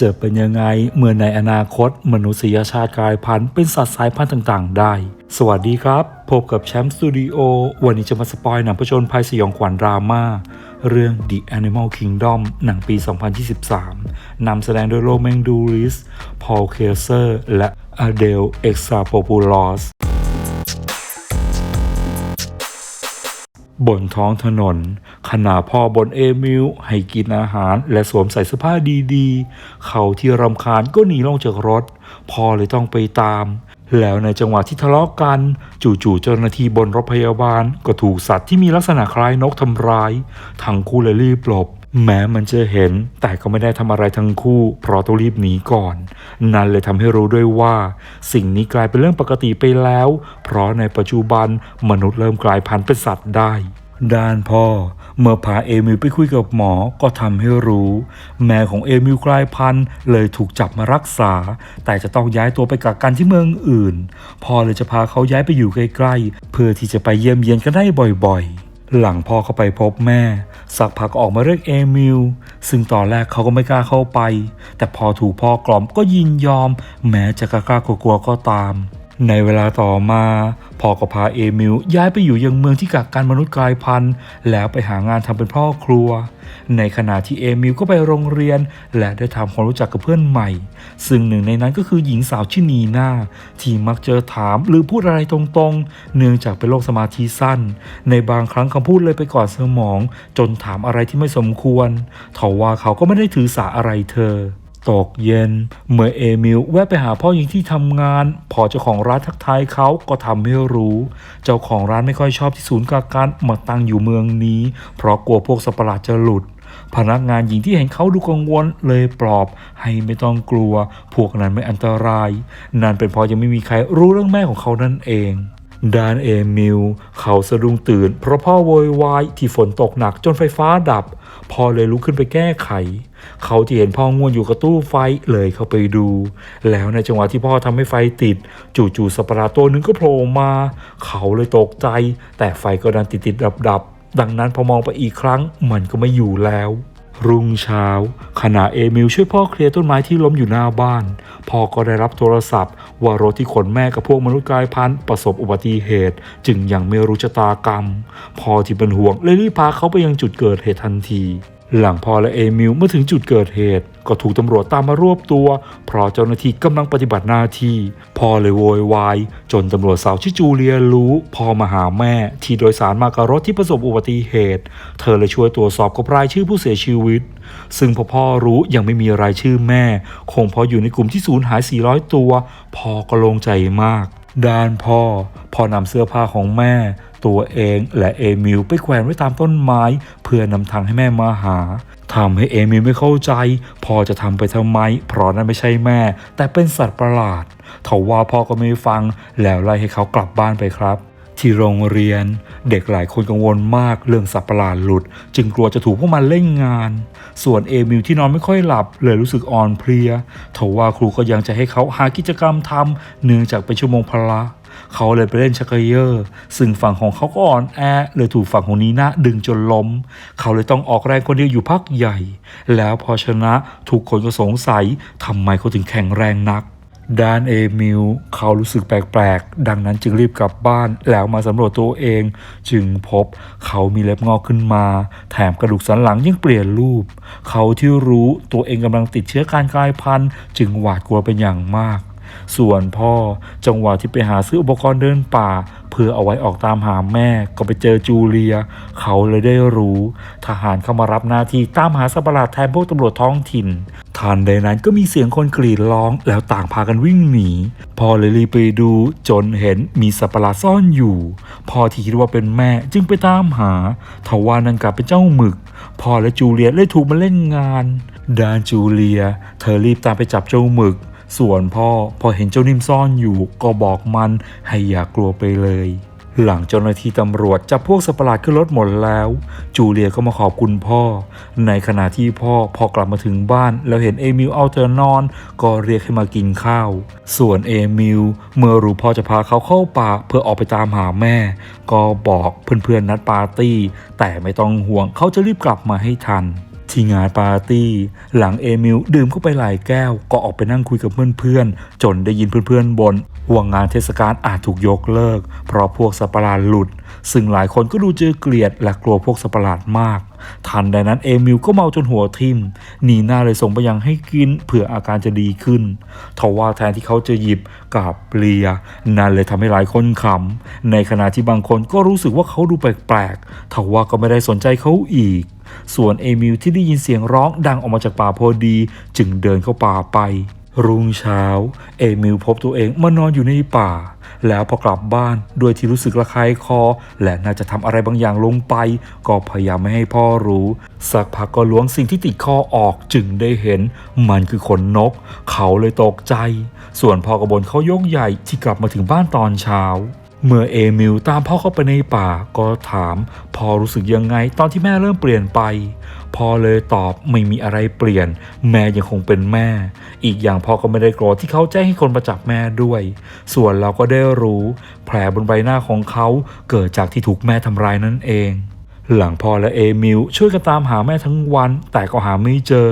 จะเป็นยังไงเมื่อในอนาคต มนุษยชาติกลายพันธุ์เป็นสัตว์สายพันธุ์ต่างๆ ได้ สวัสดีครับ พบกับแชมป์สตูดิโอวันนี้จะมาสปอยหนังผจญภัยสยองขวัญดราม่าเรื่อง The Animal Kingdom หนังปี 2023 นำแสดงโดยโรแมนดูริส พอล เคเซอร์ และอเดล เอ็กซาโปปูลอส บนท้องถนน ขณะพ่อบนเอมิลให้กินอาหารและสวมใส่เสื้อผ้าดีๆ เขาที่รำคาญก็หนีลงจากรถ พ่อเลยต้องไปตาม แล้วในจังหวะที่ทะเลาะกัน จู่ๆเจ้าหน้าที่บนรถพยาบาล ก็ถูกสัตว์ที่มีลักษณะคล้ายนกทำร้าย ทั้งคู่เลยรีบหลบ แม้มันจะเห็นแต่ก็ไม่ได้ทำอะไรทั้งคู่ เพราะต้องรีบหนีก่อน นั่นเลยทำให้รู้ด้วยว่า สิ่งนี้กลายเป็นเรื่องปกติไปแล้ว เพราะในปัจจุบันมนุษย์เริ่มกลายพันธุ์เป็นสัตว์ได้ ด้านพ่อ เมื่อพาเอมิลไปคุยกับหมอก็ทำให้รู้ แม่ของเอมิลกลายพันธุ์เลยถูกจับมารักษา แต่จะต้องย้ายตัวไปกักกันที่เมืองอื่น พ่อเลยจะพาเขาย้ายไปอยู่ใกล้ๆเพื่อที่จะไปเยี่ยมเยียนกันได้บ่อยๆ หลังพ่อเข้าไปพบแม่ สักพักออกมาเรียกเอมิล ซึ่งตอนแรกเขาก็ไม่กล้าเข้าไป แต่พอถูกพ่อกล่อมก็ยินยอม แม้จะกล้ากลัวๆก็ตาม ในเวลาต่อมาพ่อก็พาเอมิลย้ายไปอยู่ยังเมืองที่กักกันมนุษย์กลายพันธุ์ แล้วไปหางานทำเป็นพ่อครัว ในขณะที่เอมิลก็ไปโรงเรียน และได้ทำความรู้จักกับเพื่อนใหม่ ซึ่งหนึ่งในนั้นก็คือหญิงสาวชื่อนีนาที่มักเจอถามหรือพูดอะไรตรงๆ เนื่องจากเป็นโรคสมาธิสั้น ในบางครั้งคำพูดเลยไปก่อนสมอง จนถามอะไรที่ไม่สมควรทว่าเขาก็ไม่ได้ถือสาอะไรเธอ ตกเย็น เมื่อเอมิลแวะไปหาพ่อหญิงที่ทำงาน พอเจ้าของร้านทักทายเขาก็ทำให้รู้ เจ้าของร้านไม่ค่อยชอบที่ศูนย์กักกันมาตั้งอยู่เมืองนี้ เพราะกลัวพวกสัตว์ประหลาดจะหลุด พนักงานหญิงที่เห็นเขาดูกังวลเลยปลอบ ให้ไม่ต้องกลัว พวกนั้นไม่อันตราย นั่นเป็นเพราะยังไม่มีใครรู้เรื่องแม่ของเขานั่นเองดานเอมิลเขาสะดุ้งตื่น เพราะพ่อโวยวายที่ฝนตกหนักจนไฟฟ้าดับ พ่อเลยลุกขึ้นไปแก้ไข เขาที่เห็นพ่อง่วนอยู่กับตู้ไฟเลยเข้าไปดู แล้วในจังหวะที่พ่อทำให้ไฟติด จู่ๆสัตว์ปราตัวหนึ่งก็โผล่มา เขาเลยตกใจ แต่ไฟก็ดันติดๆดับๆดังนั้นพอมองไปอีกครั้งมันก็ไม่อยู่แล้ว รุ่งเช้า ขณะเอมิลช่วยพ่อเคลียร์ต้นไม้ที่ล้มอยู่หน้าบ้าน พ่อก็ได้รับโทรศัพท์ ว่ารถที่ขนแม่กับพวกมนุษย์กายพันธุ์ประสบอุบัติเหตุ จึงยังไม่รู้ชะตากรรม พ่อที่เป็นห่วงเลยรีบพาเขาไปยังจุดเกิดเหตุทันที หลังพ่อและเอมิลเมื่อถึงจุดเกิดเหตุ ก็ถูกตำรวจตามมารวบตัว เพราะเจ้าหน้าที่กำลังปฏิบัติหน้าที่พ่อเลยโวยวายจนตำรวจสาวชื่อจูเลียรู้พ่อมาหาแม่ ที่โดยสารมากับรถที่ประสบอุบัติเหตุ เธอเลยช่วยตรวจสอบกับรายชื่อผู้เสียชีวิต ซึ่งพอพ่อรู้ยังไม่มีรายชื่อแม่ คงเพราะอยู่ในกลุ่มที่สูญหาย 400 ตัวพ่อก็โล่งใจมาก ด้านพ่อพ่อนำเสื้อผ้าของแม่ ตัวเองและเอมิลไปแขวนไว้ตามต้นไม้ เพื่อนำทางให้แม่มาหาทำให้เอมิลไม่เข้าใจพ่อจะทำไปทำไม เพราะนั่นไม่ใช่แม่ แต่เป็นสัตว์ประหลาดทว่าพ่อก็ไม่ฟังแล้วไล่ให้เขากลับบ้านไปครับ ที่โรงเรียน เด็กหลายคนกังวลมากเรื่องสัตว์ประหลาดหลุด จึงกลัวจะถูกพวกมันเล่นงาน ส่วนเอมิลที่นอนไม่ค่อยหลับ เลยรู้สึกอ่อนเพลียทว่าครูก็ยังจะให้เขาหากิจกรรมทำเนื่องจากเป็นชั่วโมงพละเขาเลยไปเล่นชักเกยอร์ซึ่งฝั่งของเขาก็อ่อนแอเลยถูกฝั่งของนีน่าดึงจนล้ม เขาเลยต้องออกแรงคนเดียวอยู่พักใหญ่ แล้วพอชนะทุกคนก็สงสัยทำไมเขาถึงแข็งแรงนัก ดานเอมิลเขารู้สึกแปลกๆ ดังนั้นจึงรีบกลับบ้านแล้วมาสำรวจตัวเอง จึงพบเขามีเล็บงอกขึ้นมา แถมกระดูกสันหลังยังเปลี่ยนรูป เขาที่รู้ตัวเองกำลังติดเชื้อการกลายพันธุ์ จึงหวาดกลัวเป็นอย่างมาก ส่วนพ่อจังหวะที่ไปหาซื้ออุปกรณ์เดินป่า เพื่อเอาไว้ออกตามหาแม่ก็ไปเจอจูเลีย เขาเลยได้รู้ ทหารเข้ามารับหน้าที่ตามหาสัตว์ประหลาดแทนพวกตำรวจท้องถิ่นทันใดนั้นก็มีเสียงคนกรีดร้องแล้วต่างพากันวิ่งหนีพ่อเลยรีบไปดูจนเห็นมีสัตว์ประหลาดซ่อนอยู่พ่อที่คิดว่าเป็นแม่จึงไปตามหาทว่านั่นกลับเป็นเจ้าหมึกพ่อและจูเลียเลยถูกมาเล่นงานด้านจูเลีย เธอรีบตามไปจับเจ้าหมึก ส่วนพ่อพอเห็นเจ้านิ่มซ่อนอยู่ก็บอกมันให้อย่ากลัวไปเลย หลังเจ้าหน้าที่ตำรวจจับพวกสัตว์ประหลาดขึ้นรถหมดแล้ว จูเลียก็มาขอบคุณพ่อ ในขณะที่พ่อพอกลับมาถึงบ้าน แล้วเห็นเอมิลเอาเธอนอน ก็เรียกให้มากินข้าว ส่วนเอมิลเมื่อรู้พ่อจะพาเขาเข้าป่าเพื่อออกไปตามหาแม่ ก็บอกเพื่อนๆนัดปาร์ตี้ แต่ไม่ต้องห่วงเขาจะรีบกลับมาให้ทัน ที่งานปาร์ตี้ หลังเอมิลดื่มเข้าไปหลายแก้ว ก็ออกไปนั่งคุยกับเพื่อนๆ จนได้ยินเพื่อนๆบนว่างานเทศกาลอาจถูกยกเลิก เพราะพวกสัตว์ประหลาดหลุด ซึ่งหลายคนก็ดูเจอเกลียดและกลัวพวกสัตว์ประหลาดมาก ทันใดนั้นเอมิลก็เมาจนหัวทิ่มนีน่าเลยส่งไปยังให้กินเผื่ออาการจะดีขึ้นทว่าแทนที่เขาจะหยิบกับเลีย นั่นเลยทำให้หลายคนขำในขณะที่บางคนก็รู้สึกว่าเขาดูแปลกๆทว่าก็ไม่ได้สนใจเขาอีก ส่วนเอมิลที่ได้ยินเสียงร้องดังออกมาจากป่าพอดี จึงเดินเข้าป่าไป รุ่งเช้า เอมิลพบตัวเองมานอนอยู่ในป่า แล้วพอกลับบ้านด้วยที่รู้สึกระคายคอ และน่าจะทำอะไรบางอย่างลงไป ก็พยายามไม่ให้พ่อรู้ สักพักก็ล้วงสิ่งที่ติดคอออกจึงได้เห็น มันคือขนนก เขาเลยตกใจ ส่วนพ่อกระบนเขายกใหญ่ที่กลับมาถึงบ้านตอนเช้า เมื่อเอมิลตามพ่อเข้าไปในป่าก็ถามพ่อรู้สึกยังไงตอนที่แม่เริ่มเปลี่ยนไปพ่อเลยตอบไม่มีอะไรเปลี่ยน แม่ยังคงเป็นแม่ อีกอย่างพ่อก็ไม่ได้โกรธที่เขาแจ้งให้คนมาจับแม่ด้วย ส่วนเราก็ได้รู้ แผลบนใบหน้าของเขาเกิดจากที่ถูกแม่ทำร้ายนั่นเอง หลังพ่อและเอมิลช่วยกันตามหาแม่ทั้งวันแต่ก็หาไม่เจอ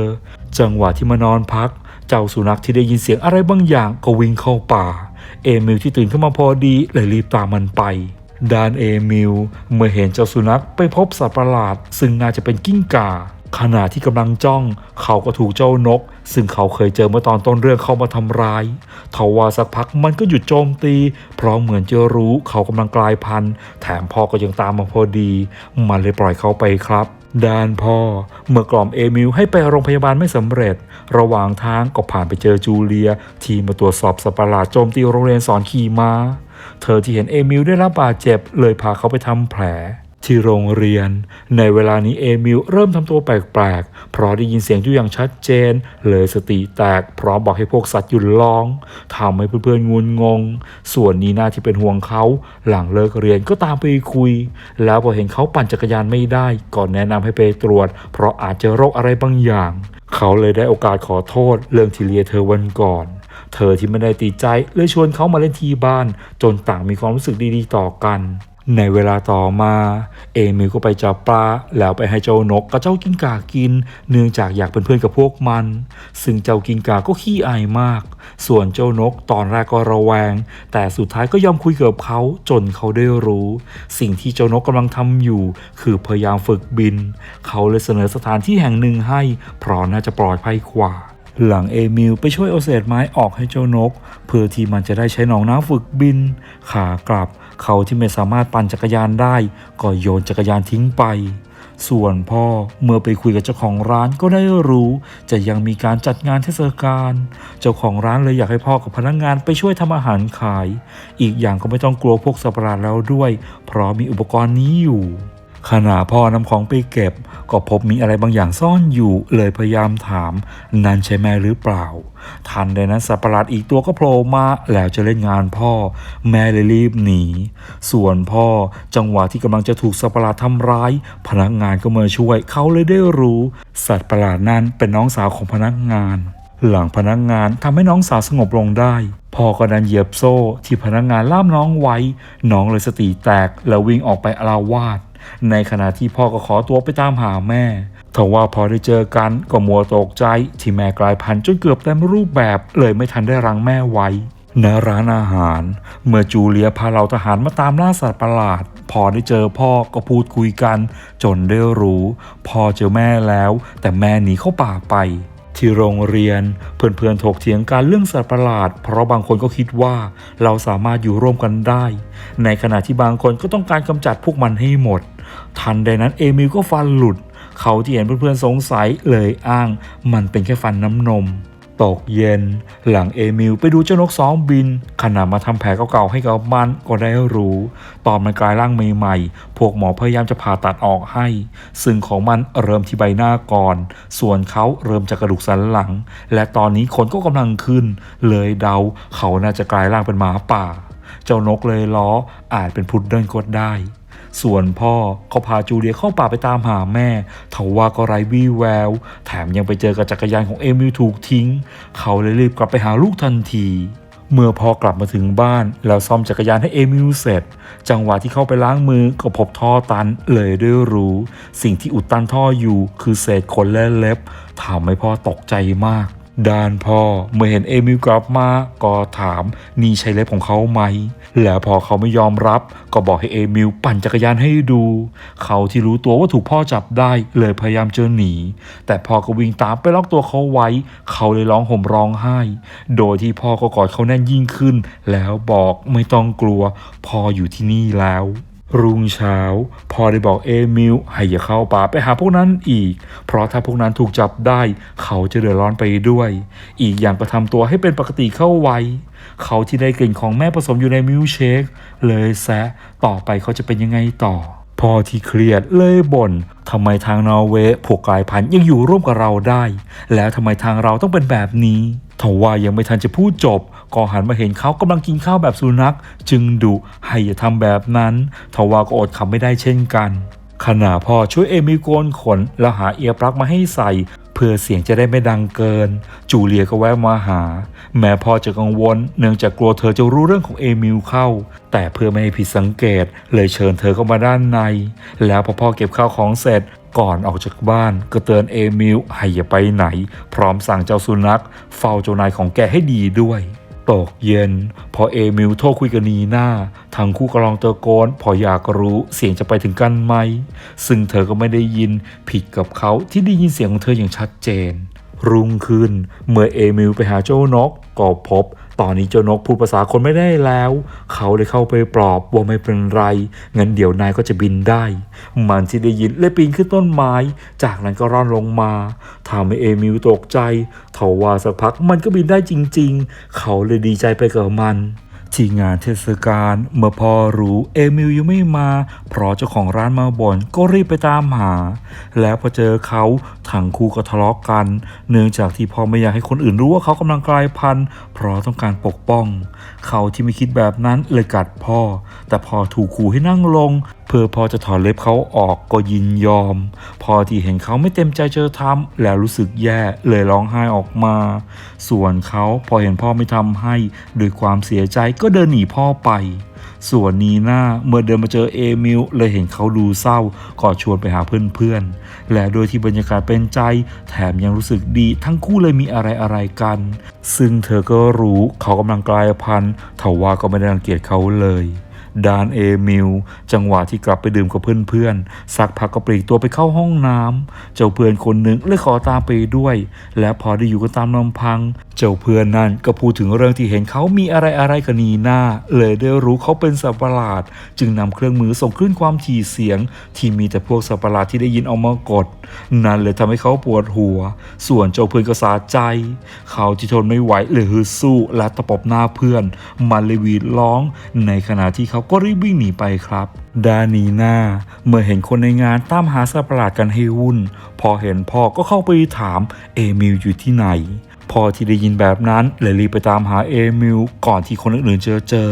จังหวะที่มานอนพัก เจ้าสุนัขที่ได้ยินเสียงอะไรบางอย่างก็วิ่งเข้าป่า เอมิลที่ตื่นขึ้นมาพอดีเลยรีบตามมันไปด้านเอมิลเมื่อเห็นเจ้าสุนัขไปพบสัตว์ประหลาด ซึ่งน่าจะเป็นกิ้งก่าขณะที่กำลังจ้อง เขาก็ถูกเจ้านก ซึ่งเขาเคยเจอเมื่อตอนต้นเรื่องเข้ามาทำร้ายทว่าสักพักมันก็หยุดโจมตี เพราะเหมือนจะรู้เขากำลังกลายพันธุ์ แถมพ่อก็ยังตามมาพอดี มันเลยปล่อยเขาไปครับ ด้านพ่อเมื่อกล่อมเอมิลให้ไปโรงพยาบาลไม่สำเร็จ ระหว่างทางก็ผ่านไปเจอจูเลีย ที่มาตรวจสอบสัประหลาดโจมตีโรงเรียนสอนขี่ม้า เธอที่เห็นเอมิลได้รับบาดเจ็บเลยพาเขาไปทำแผล ที่โรงเรียน ในเวลานี้เอมิลเริ่มทำตัวแปลกๆ เพราะได้ยินเสียงอยู่อย่างชัดเจน เลยสติแตกพร้อมบอกให้พวกสัตว์หยุดร้องทำให้เพื่อนๆงุนงง ส่วนนีน่าที่เป็นห่วงเขาหลังเลิกเรียนก็ตามไปคุย แล้วพอเห็นเขาปั่นจักรยานไม่ได้ก็แนะนำให้ไปตรวจ เพราะอาจจะโรคอะไรบางอย่าง เขาเลยได้โอกาสขอโทษ เรื่องที่เลียเธอวันก่อนเธอที่ไม่ได้ติดใจเลยชวนเขามาเล่นที่บ้าน จนต่างมีความรู้สึกดีๆ ต่อกัน ในเวลาต่อมา เอมิลก็ไปจับปลาแล้วไปให้เจ้านกกับเจ้ากิ้งก่ากิน เนื่องจากอยากเป็นเพื่อนกับพวกมัน ซึ่งเจ้ากิ้งก่าก็ขี้อายมาก ส่วนเจ้านกตอนแรกก็ระแวง แต่สุดท้ายก็ยอมคุยกับเขาจนเขาได้รู้ สิ่งที่เจ้านกกำลังทำอยู่ คือพยายามฝึกบิน เขาเลยเสนอสถานที่แห่งหนึ่งให้ เพราะน่าจะปลอดภัยกว่าหลังเอมิลไปช่วยเอาเศษไม้ออกให้เจ้านก เพื่อที่มันจะได้ใช้หนองน้ำฝึกบิน ขากลับ เขาที่ไม่สามารถปั่นจักรยานได้ ก็โยนจักรยานทิ้งไป ส่วนพ่อเมื่อไปคุยกับเจ้าของร้านก็ได้รู้ จะยังมีการจัดงานเทศกาลเจ้าของร้านเลยอยากให้พ่อกับพนักงานไปช่วยทำอาหารขาย อีกอย่างก็ไม่ต้องกลัวพวกสัตว์ประหลาดแล้วด้วย เพราะมีอุปกรณ์นี้อยู่ ขณะพ่อนำของไปเก็บ ก็พบมีอะไรบางอย่างซ่อนอยู่เลยพยายามถาม นั่นใช่แม่หรือเปล่า ทันใดนั้นสัตว์ประหลาดอีกตัวก็โผล่มาแล้วจะเล่นงานพ่อ แม่เลยรีบหนี ส่วนพ่อจังหวะที่กำลังจะถูกสัตว์ประหลาดทำร้าย พนักงานก็มาช่วย เขาเลยได้รู้ สัตว์ประหลาดนั้นเป็นน้องสาวของพนักงานหลังพนักงานทำให้น้องสาวสงบลงได้พ่อก็ดันเหยียบโซ่ที่พนักงานล่ามน้องไว้ น้องเลยสติแตกแล้ววิ่งออกไปอาลาวาด ในขณะที่พ่อก็ขอตัวไปตามหาแม่ทว่าพอได้เจอกันก็มัวตกใจที่แม่กลายพันธุ์จนเกือบเต็มรูปแบบเลยไม่ทันได้รังแม่ไว้ณร้านอาหาร เมื่อจูเลียพาเหล่าทหารมาตามล่าสัตว์ประหลาด พอได้เจอพ่อก็พูดคุยกัน จนได้รู้ พ่อเจอแม่แล้ว แต่แม่หนีเข้าป่าไป ที่โรงเรียน เพื่อนๆถกเถียงกันเรื่องสัตว์ประหลาด เพราะบางคนก็คิดว่าเราสามารถอยู่ร่วมกันได้ ในขณะที่บางคนก็ต้องการกำจัดพวกมันให้หมด ทันใดนั้นเอมิลก็ฟันหลุด เขาที่เห็นเพื่อนๆสงสัยเลยอ้างมันเป็นแค่ฟันน้ำนมตกเย็น หลังเอมิลไปดูเจ้านกซ้อมบิน ขณะมาทำแผลเก่าๆให้กับมันก็ได้รู้ ตอนมันกลายร่างใหม่ๆพวกหมอพยายามจะผ่าตัดออกให้ ซึ่งของมันเริ่มที่ใบหน้าก่อน ส่วนเขาเริ่มจากกระดูกสันหลัง และตอนนี้ขนก็กำลังขึ้น เลยเดาเขาน่าจะกลายร่างเป็นหมาป่า เจ้านกเลยล้ออาจเป็นพุดเดิ้ลก็ได้ ส่วนพ่อเขาพาจูเลียเข้าป่าไปตามหาแม่ทว่าก็ไร้วี่แวว แถมยังไปเจอกับจักรยานของเอมิลถูกทิ้ง เขาเลยรีบกลับไปหาลูกทันทีเมื่อพอกลับมาถึงบ้าน แล้วซ่อมจักรยานให้เอมิลเสร็จ จังหวะที่เข้าไปล้างมือก็พบท่อตันเลยได้รู้ สิ่งที่อุดตันท่ออยู่คือเศษขนและเล็บทำให้พ่อตกใจมาก ด้านพ่อเมื่อเห็นเอมิลกลับมาก็ถามนี่ใช่เล็บของเขาไหม แล้วพอเขาไม่ยอมรับ ก็บอกให้เอมิลปั่นจักรยานให้ดู เขาที่รู้ตัวว่าถูกพ่อจับได้เลยพยายามจะหนี แต่พ่อก็วิ่งตามไปล็อกตัวเขาไว้ เขาเลยร้องห่มร้องไห้ โดยที่พ่อก็กอดเขาแน่นยิ่งขึ้น แล้วบอกไม่ต้องกลัวพ่ออยู่ที่นี่แล้ว รุ่งเช้า พอได้บอกเอมิลให้อย่าเข้าป่าไปหาพวกนั้นอีก เพราะถ้าพวกนั้นถูกจับได้เขาจะเดือดร้อนไปด้วย อีกอย่างก็ทำตัวให้เป็นปกติเข้าไว้ เขาที่ได้กลิ่นของแม่ผสมอยู่ในมิลเชคเลยแซะต่อไปเขาจะเป็นยังไงต่อ พ่อที่เครียดเลยบ่นทำไมทางนอร์เวย์พวกกลายพันธุ์ยังอยู่ร่วมกับเราได้ แล้วทำไมทางเราต้องเป็นแบบนี้ทว่ายังไม่ทันจะพูดจบ ก็หันมาเห็นเขากำลังกินข้าวแบบสุนัข จึงดุให้อย่าทำแบบนั้นทว่าก็อดคำไม่ได้เช่นกันขณะพ่อช่วยเอมิโกนขนแล้วหาเอียร์ปลั๊กมาให้ใส่ เพื่อเสียงจะได้ไม่ดังเกิน จูเลียก็แวะมาหา แม้พอจะกังวล เนื่องจากกลัวเธอจะรู้เรื่องของเอมิลเข้า แต่เพื่อไม่ให้ผิดสังเกต เลยเชิญเธอเข้ามาด้านใน แล้วพอพ่อเก็บข้าวของเสร็จก่อนออกจากบ้านก็เตือนเอมิลให้อย่าไปไหน พร้อมสั่งเจ้าสุนัข เฝ้าเจ้านายของแกให้ดีด้วย ตกเย็น พอเอมิลโทรคุยกับนีน่าทางคู่กำลังตะโกนพออยากรู้เสียงจะไปถึงกันไหม ซึ่งเธอก็ไม่ได้ยินผิดกับเขาที่ได้ยินเสียงของเธออย่างชัดเจน รุ่งขึ้น เมื่อเอมิลไปหาเจ้านกก็พบ ตอนนี้เจ้านกพูดภาษาคนไม่ได้แล้ว เขาเลยเข้าไปปลอบว่าไม่เป็นไร งั้นเดี๋ยวนายก็จะบินได้ มันที่ได้ยินเลยปีนขึ้นต้นไม้ จากนั้นก็ร่อนลงมาทำให้เอมิลตกใจทว่าสักพักมันก็บินได้จริง ๆ เขาเลยดีใจไปกับมัน ที่งานเทศกาลเมื่อพ่อรู้เอมิลยังไม่มา เพราะเจ้าของร้านมาบ่นก็รีบไปตามหา แล้วพอเจอเขาทั้งคู่ก็ทะเลาะกัน เนื่องจากที่พ่อไม่อยากให้คนอื่นรู้ว่าเขากำลังกลายพันธุ์เพราะต้องการปกป้อง เขาที่ไม่คิดแบบนั้นเลยกัดพ่อ แต่พอถูกขู่ให้นั่งลงเพื่อพอจะถอนเล็บเขาออกก็ยินยอม พอที่เห็นเขาไม่เต็มใจเจอทำแล้วรู้สึกแย่เลยร้องไห้ออกมา ส่วนเขาพอเห็นพ่อไม่ทำให้ด้วยความเสียใจก็เดินหนีพ่อไป ส่วนนีน่าเมื่อเดินมาเจอเอมิลเลยเห็นเขาดูเศร้าก็ชวนไปหาเพื่อนๆ และโดยที่บรรยากาศเป็นใจ แถมยังรู้สึกดีทั้งคู่เลยมีอะไรอะไรๆกัน ซึ่งเธอก็รู้เขากำลังกลายพันธุ์ทว่าก็ไม่ได้รังเกียจเขาเลย ดานเอมิลจังหวะที่กลับไปดื่มกับเพื่อนๆสักพักก็ปลีกตัวไปเข้าห้องน้ำเจ้าเพื่อนคนหนึ่งเลยขอตามไปด้วย และพอได้อยู่กันตามลำพังจ้าเพื่อนนั่นก็พูดถึงเรื่องที่เห็นเขามีอะไรอะไรๆกับนีนาเลยได้รู้เขาเป็นสัตว์ประหลาด จึงนำเครื่องมือส่งคลื่นความถี่เสียง ที่มีแต่พวกสัตว์ประหลาดที่ได้ยินเอามากด นั่นเลยทำให้เขาปวดหัว ส่วนเจ้าเพื่อนก็สาใจ เขาที่ทนไม่ไหวเลยฮึดสู้และตะปบหน้าเพื่อน มันเลยวีดร้อง ในขณะที่เขาก็รีบวิ่งหนีไปครับดานีนาเมื่อเห็นคนในงานตามหาสัตว์ประหลาดกันให้วุ่น พอเห็นพ่อก็เข้าไปถามเอมิลอยู่ที่ไหน พอที่ได้ยินแบบนั้นเลยรีบไปตามหาเอมิลก่อนที่คนอื่นๆจะเจอ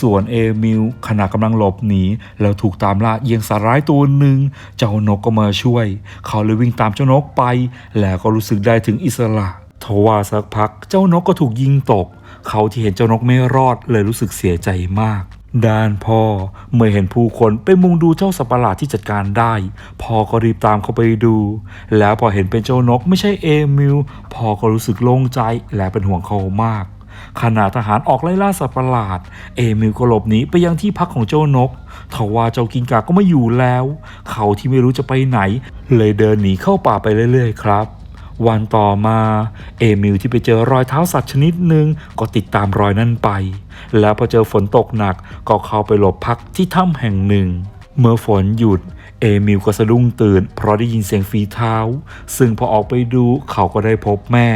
ส่วนเอมิลขณะกำลังหลบหนีแล้วถูกตามล่าเยียงสาร้ายตัวหนึ่ง เจ้านกก็มาช่วย เขาเลยวิ่งตามเจ้านกไป แล้วก็รู้สึกได้ถึงอิสระทว่าสักพักเจ้านกก็ถูกยิงตก เขาที่เห็นเจ้านกไม่รอดเลยรู้สึกเสียใจมาก ด้านพ่อเมื่อเห็นผู้คนไปมุงดูเจ้าสัตว์ประหลาดที่จัดการได้ พ่อก็รีบตามเข้าไปดู แล้วพอเห็นเป็นเจ้านกไม่ใช่เอมิลพ่อก็รู้สึกโล่งใจและเป็นห่วงเขามากขณะทหารออกไล่ล่าสัตว์ประหลาด เอมิลก็หลบหนีไปยังที่พักของเจ้านกทว่าเจ้ากิงกาก็ไม่อยู่แล้ว เขาที่ไม่รู้จะไปไหน เลยเดินหนีเข้าป่าไปเรื่อยๆครับ วันต่อมาเอมิลที่ไปเจอรอยเท้าสัตว์ชนิดหนึ่งก็ติดตามรอยนั้นไป แล้วพอเจอฝนตกหนักก็เข้าไปหลบพักที่ถ้ำแห่งหนึ่ง เมื่อฝนหยุดเอมิลก็สะดุ้งตื่น เพราะได้ยินเสียงฝีเท้า ซึ่งพอออกไปดูเขาก็ได้พบแม่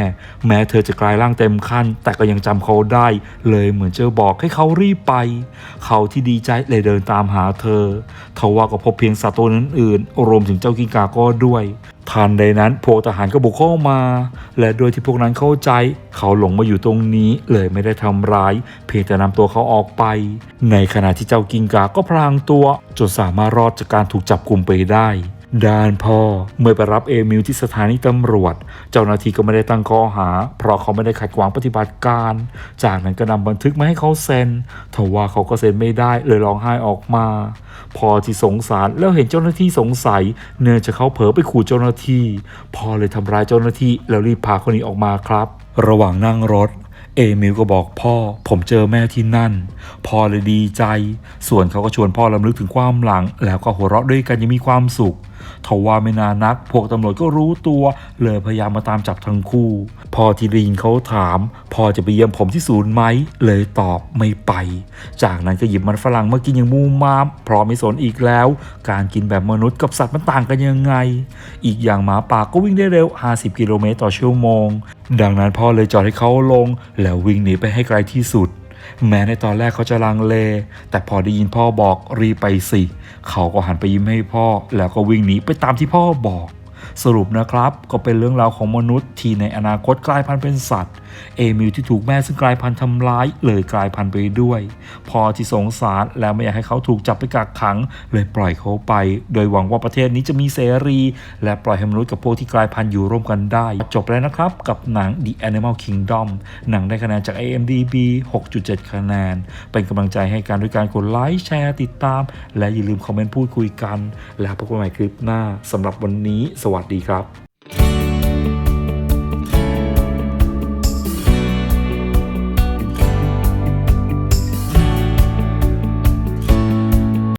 แม้เธอจะกลายร่างเต็มขั้น แต่ก็ยังจำเขาได้ เลยเหมือนเจอบอกให้เขารีบไป เขาที่ดีใจเลยเดินตามหาเธอทว่าก็พบเพียงสัตว์ตัวอื่นรวมถึงเจ้ากิงกาก็ด้วย ทันใดนั้นพวกทหารก็บุกเข้ามา และโดยที่พวกนั้นเข้าใจ เขาหลงมาอยู่ตรงนี้เลยไม่ได้ทำร้าย เพียงแต่นำตัวเขาออกไป ในขณะที่เจ้ากิงกาก็พลางตัวจนสามารถรอดจากการถูกจับกลุ่มไปได้ ด้านพ่อเมื่อไปรับเอมิลที่สถานีตำรวจ เจ้าหน้าที่ก็ไม่ได้ตั้งข้อหา เพราะเขาไม่ได้ขัดขวางปฏิบัติการ จากนั้นก็นำบันทึกมาให้เขาเซ็นทว่าเขาก็เซ็นไม่ได้เลยร้องไห้ออกมา พอที่สงสารแล้วเห็นเจ้าหน้าที่สงสัย เนื่องจากเขาเผลอไปขู่เจ้าหน้าที่พ่อเลยทำร้ายเจ้าหน้าที่แล้วรีบพาคนนี้ออกมาครับ ระหว่างนั่งรถเอมิลก็บอกพ่อผมเจอแม่ที่นั่น พ่อเลยดีใจ ส่วนเขาก็ชวนพ่อลำลึกถึงความหลัง แล้วก็หัวเราะด้วยกันอยังมีความสุข ทว่าไม่นานนัก พวกตำรวจก็รู้ตัว เลยพยายามมาตามจับทั้งคู่ พอที่ได้ยินเขาถามพ่อจะไปเยี่ยมผมที่ศูนย์ไหม เลยตอบไม่ไป จากนั้นก็หยิบมันฝรั่งมากินอย่างมูมามเพราะไม่สนอีกแล้ว การกินแบบมนุษย์กับสัตว์มันต่างกันยังไง อีกอย่างหมาป่าก็วิ่งได้เร็ว 50 กิโลเมตรต่อชั่วโมง ดังนั้นพ่อเลยจอดให้เขาลง แล้ววิ่งหนีไปให้ไกลที่สุด แม้ในตอนแรกเขาจะลังเล แต่พอได้ยินพ่อบอกรีไปสิ เขาก็หันไปยิ้มให้พ่อ แล้วก็วิ่งหนีไปตามที่พ่อบอก สรุปนะครับ ก็เป็นเรื่องราวของมนุษย์ที่ในอนาคตกลายพันธุ์เป็นสัตว์ เอมิลที่ถูกแม่ซึ่งกลายพันธุ์ทำร้ายเลยกลายพันธุ์ไปด้วย พอที่สงสารแล้วไม่อยากให้เขาถูกจับไปกักขัง เลยปล่อยเขาไป โดยหวังว่าประเทศนี้จะมีเสรี และปล่อยให้มนุษย์กับพวกที่กลายพันธุ์อยู่ร่วมกันได้ จบแล้วนะครับกับหนัง The Animal Kingdom หนังได้คะแนนจาก IMDb 6.7 คะแนน เป็นกำลังใจให้กันด้วยการกดไลค์แชร์ติดตาม และอย่าลืมคอมเมนต์พูดคุยกัน แล้วพบกันใหม่คลิปหน้าสำหรับวันนี้ สวัสดีครับ